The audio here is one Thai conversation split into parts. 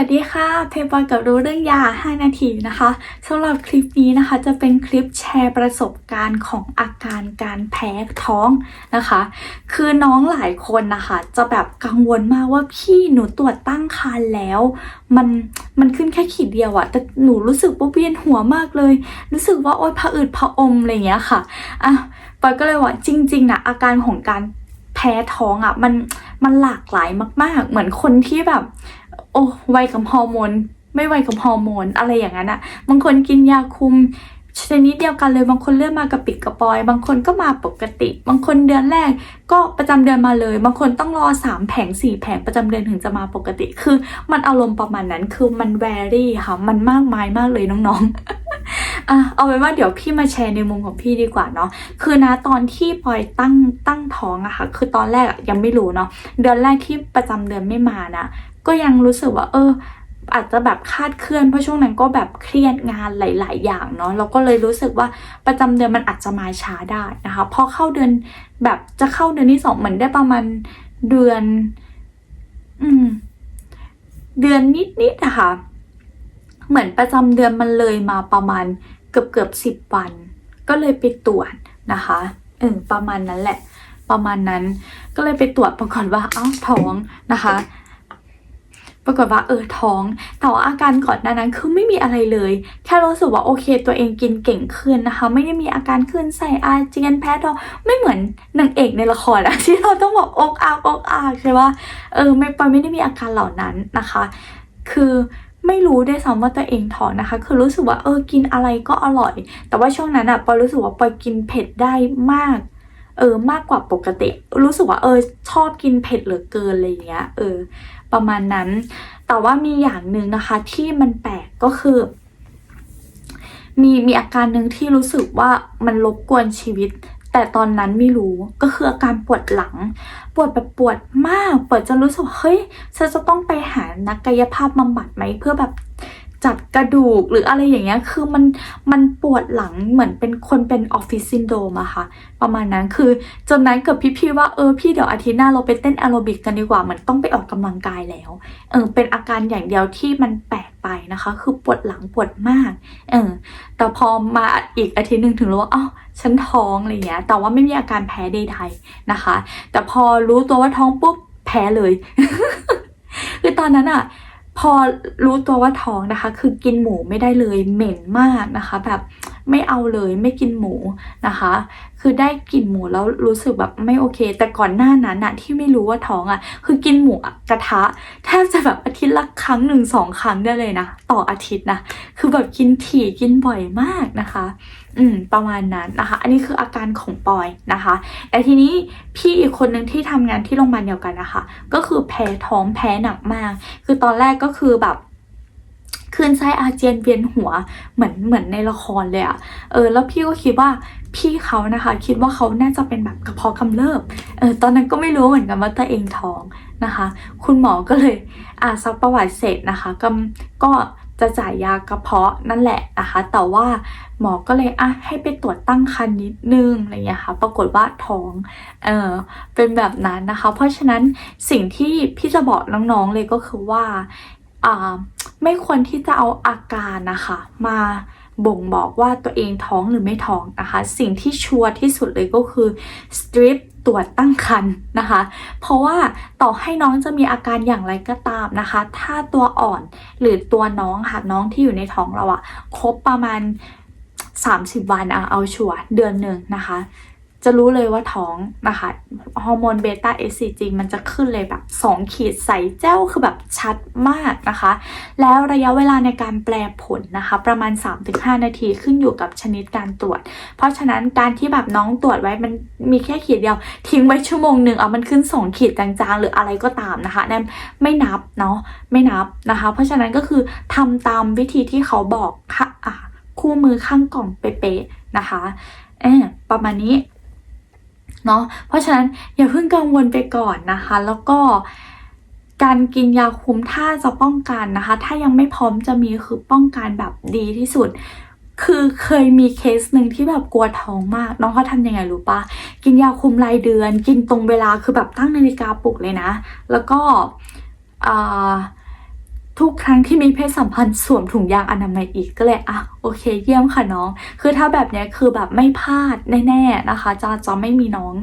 วัสดีค่ะเพย์บอยกับรู้เรื่องยา 5 นาทีนะคะสำหรับคลิปนี้นะคะจะเป็นคลิปแชร์ประสบการณ์ของอาการการแพ้ท้องนะคะ คือน้องหลายคนนะคะจะแบบกังวลมากว่าพี่หนูตรวจตั้งครรภ์แล้ว มันมันขึ้นแค่ขีดเดียวอะแต่หนูรู้สึกว่าเวียนหัวมากเลย รู้สึกว่าโอ๊ยผะอืดผะอมอะไรเงี้ยค่ะอะปอยก็เลยว่าจริงๆนะอาการของการแพ้ท้องอะมันมันหลากหลายมาก ๆ เหมือนคนที่แบบ โอ้ไวกับฮอร์โมนไม่ไวกับฮอร์โมนอะไรอย่างนั้นอะบางคนกินยาคุมชนิดเดียวกันเลยบางคนเลือดมากระปิดกระปอย บางคนก็มาปกติ บางคนเดือนแรกก็ประจำเดือนมาเลย บางคนต้องรอสามแผงสี่แผงประจำเดือนถึงจะมาปกติ คือมันอารมณ์ประมาณนั้นคือมันแวรี่ค่ะ มันมากมายมากเลยน้องๆอะเอาเป็นว่าเดี๋ยวพี่มาแชร์ในมุมของพี่ดีกว่าเนาะคือนะตอนที่ปอยตั้งตั้งท้องอะค่ะ คือตอนแรกยังไม่รู้เนาะเดือนแรกที่ประจำเดือนไม่มานะ ก็ยังรู้สึกว่าเอออาจจะแบบคาดเคลื่อนเพราะช่วงนั้นก็แบบเครียดงานหลาย ๆ อย่างเนาะเราก็เลยรู้สึกว่าประจำเดือนมันอาจจะมาช้าได้นะคะพอเข้าเดือนแบบจะเข้าเดือนที่สองเหมือนได้ประมาณเดือน อืม เดือนนิดๆอะคะเหมือนประจำเดือนมันเลยมาประมาณเกือบเกือบสิบวัน ก็เลยไปตรวจนะคะเออประมาณนั้นแหละ ประมาณนั้น ก็เลยไปตรวจปรากฏว่าเอ้าท้องนะคะ ปรากฏว่าเออท้อง แต่ว่าอาการก่อนหน้านั้นคือไม่มีอะไรเลย แค่รู้สึกว่าโอเค ตัวเองกินเก่งขึ้นนะคะ ไม่ได้มีอาการขึ้นใส่อาเจียนแพ้ท้องไม่เหมือนนางเอกในละครอะที่เราต้องบอกอกอากอกอากใช่ปะเออไม่ปอยไม่ได้มีอาการเหล่านั้นนะคะ คือไม่รู้ได้วยซ้ำว่าตัวเองท้องนะคะ คือรู้สึกว่าเออกินอะไรก็อร่อย แต่ว่าช่วงนั้นอะปอยรู้สึกว่าปอยกินเผ็ดได้มากเออมากกว่าปกติ รู้สึกว่าเออชอบกินเผ็ดเหลือเกินอะไรเงี้ยเออ ประมาณนั้น แต่ว่ามีอย่างหนึ่งนะคะที่มันแปลกก็คือ มีมีอาการหนึ่งที่รู้สึกว่ามันรบกวนชีวิต แต่ตอนนั้นไม่รู้ก็คืออาการปวดหลัง ปวดแบบปวดมากปวดจนรู้สึกเฮ้ยฉันจะต้องไปหานักกายภาพบำบัดไหมเพื่อแบบ จัดกระดูกหรืออะไรอย่างเงี้ย คือมันมันปวดหลังเหมือนเป็นคนเป็นออฟฟิศซินโดมอะค่ะ ประมาณนั้นคือจนนั้นเกับพี่ๆว่าเออพี่เดี๋ยวอาทิตย์หน้าเราไปเต้นแอโรบิกกันดีกว่าเหมือนต้องไปออกกำลังกายแล้ว เออเป็นอาการอย่างเดียวที่มันแปลกไปนะคะ คือปวดหลังปวดมาก เออ แต่พอมาอีกอาทิตย์หนึ่งถึงรู้ว่าอ้าวฉันท้องอะไรเงี้ย แต่ว่าไม่มีอาการแพ้ใดๆนะคะ แต่พอรู้ตัวว่าท้องปุ๊บแพ้เลย คือตอนนั้นอะ พอรู้ตัวว่าท้องนะคะ คือกินหมูไม่ได้เลยเหม็นมากนะคะ แบบ ไม่เอาเลยไม่กินหมูนะคะ คือได้กลิ่นหมูแล้วรู้สึกแบบไม่โอเค แต่ก่อนหน้านั้นอะที่ไม่รู้ว่าท้องอะคือกินหมูกระทะแทบจะแบบอาทิตย์ละครั้งหนึ่งสองครั้งได้เลยนะต่ออาทิตย์นะคือแบบกินถี่กินบ่อยมากนะคะ อืมประมาณนั้นนะคะ อันนี้คืออาการของปอยนะคะ แต่ทีนี้พี่อีกคนหนึ่งที่ทำงานที่โรงพยาบาลเดียวกันนะคะ ก็คือแพ้ท้องแพ้หนักมาก คือตอนแรกก็คือแบบ คลื่นไส้อาเจียนเวียนหัวเหมือนเหมือนในละครเลยอะเออแล้วพี่ก็คิดว่าพี่เขานะคะ คิดว่าเขาน่าจะเป็นแบบกระเพาะกำเริบเออตอนนั้นก็ไม่รู้เหมือนกันว่าตัวเองท้องนะคะ คุณหมอก็เลยอ่าซักประวัติเสร็จนะคะก็ก็จะจ่ายยากระเพาะนั่นแหละนะคะ แต่ว่าหมอก็เลยอะให้ไปตรวจตั้งครรภ์นิดนึงอะไรอย่างเงี้ยค่ะ ปรากฏว่าท้องเออเป็นแบบนั้นนะคะ เพราะฉะนั้นสิ่งที่พี่จะบอกน้องๆเลยก็คือว่า ไม่ควรที่จะเอาอาการนะคะ มาบ่งบอกว่าตัวเองท้องหรือไม่ท้องนะคะ สิ่งที่ชัวร์ที่สุดเลยก็คือสตริปตรวจตั้งครรภ์นะคะ เพราะว่าต่อให้น้องจะมีอาการอย่างไรก็ตามนะคะ ถ้าตัวอ่อนหรือตัวน้องค่ะน้องที่อยู่ในท้องเราอะครบประมาณ 30 วันอะเอาชัวร์เดือนหนึ่งนะคะ จะรู้เลยว่าท้องนะคะฮอร์โมนเบต้าเอสีจีมันจะขึ้นเลยแบบ2ขีดใสแจ้วคือแบบชัดมากนะคะ แล้วระยะเวลาในการแปลผลนะคะ ประมาณ 3-5 นาทีขึ้นอยู่กับชนิดการตรวจ เพราะฉะนั้นการที่แบบน้องตรวจไว้มันมีแค่ขีดเดียว ทิ้งไว้ชั่วโมงหนึ่งเอามันขึ้น 2 ขีดจางๆ หรืออะไรก็ตามนะคะนั่นไม่นับเนาะไม่นับนะคะ เพราะฉะนั้นก็คือทำตามวิธีที่เขาบอกค่ะอะคู่มือข้างกล่องเป๊ะๆนะคะเออประมาณนี้ เนาะเพราะฉะนั้นอย่าเพิ่งกังวลไปก่อนนะคะ แล้วก็การกินยาคุมถ้าจะป้องกันนะคะ ถ้ายังไม่พร้อมจะมีคือป้องกันแบบดีที่สุด คือเคยมีเคสหนึ่งที่แบบกลัวท้องมาก น้องเขาทำยังไงรู้ปะกินยาคุมรายเดือน กินตรงเวลาคือแบบตั้งนาฬิกาปลุกเลยนะ แล้วก็อ่า ทุกครั้งที่มีเพศสัมพันธ์สวมถุงยางอนามัยอีกก็เลยอะโอเค เยี่ยมค่ะน้อง คือถ้าแบบเนี้ยคือแบบไม่พลาดแน่ๆนะคะ จะจะไม่มีน้อง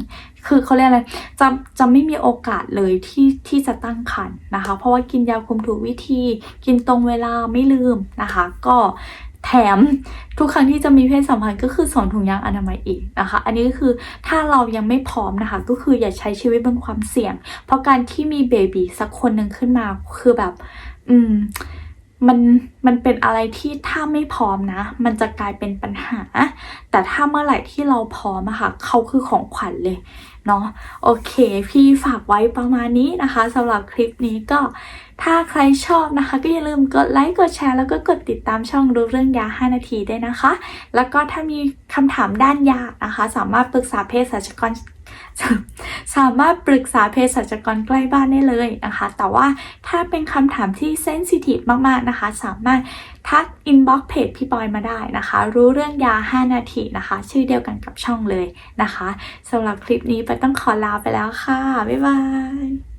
คือเขาเรียกอะไรจะจะไม่มีโอกาสเลยที่ที่จะตั้งครรภ์นะคะ เพราะว่ากินยาคุมถูกวิธี กินตรงเวลาไม่ลืมนะคะ ก็ แถมทุกครั้งที่จะมีเพศสัมพันธ์ก็คือสวมถุงยางอนามัยอีกนะคะ อันนี้ก็คือถ้าเรายังไม่พร้อมนะคะ ก็คืออย่าใช้ชีวิตบนความเสี่ยง เพราะการที่มีเบบีสักคนหนึ่งขึ้นมาคือแบบ อืม มันมันเป็นอะไรที่ถ้าไม่พร้อมนะ มันจะกลายเป็นปัญหา แต่ถ้าเมื่อไหร่ที่เราพร้อมอะค่ะเขาคือของขวัญเลยเนาะโอเค พี่ฝากไว้ประมาณนี้นะคะสำหรับคลิปนี้ก็ถ้าใครชอบนะคะ ก็อย่าลืมกดไลค์กดแชร์แล้วก็กดติดตามช่องรู้เรื่องยา 5 นาทีได้นะคะ แล้วก็ถ้ามีคำถามด้านยานะคะ สามารถปรึกษาเภสัชกร สามารถปรึกษาเภสัชกรใกล้บ้านได้เลยนะคะ แต่ว่าถ้าเป็นคำถามที่เซนซิทีฟมากๆนะคะ สามารถทักอินบ็อกเพจพี่บอยมาได้นะคะ รู้เรื่องยา 5 นาทีนะคะ ชื่อเดียวกันกับช่องเลยนะคะสำหรับคลิปนี้ไปต้องขอลาไปแล้วค่ะ บ๊ายบาย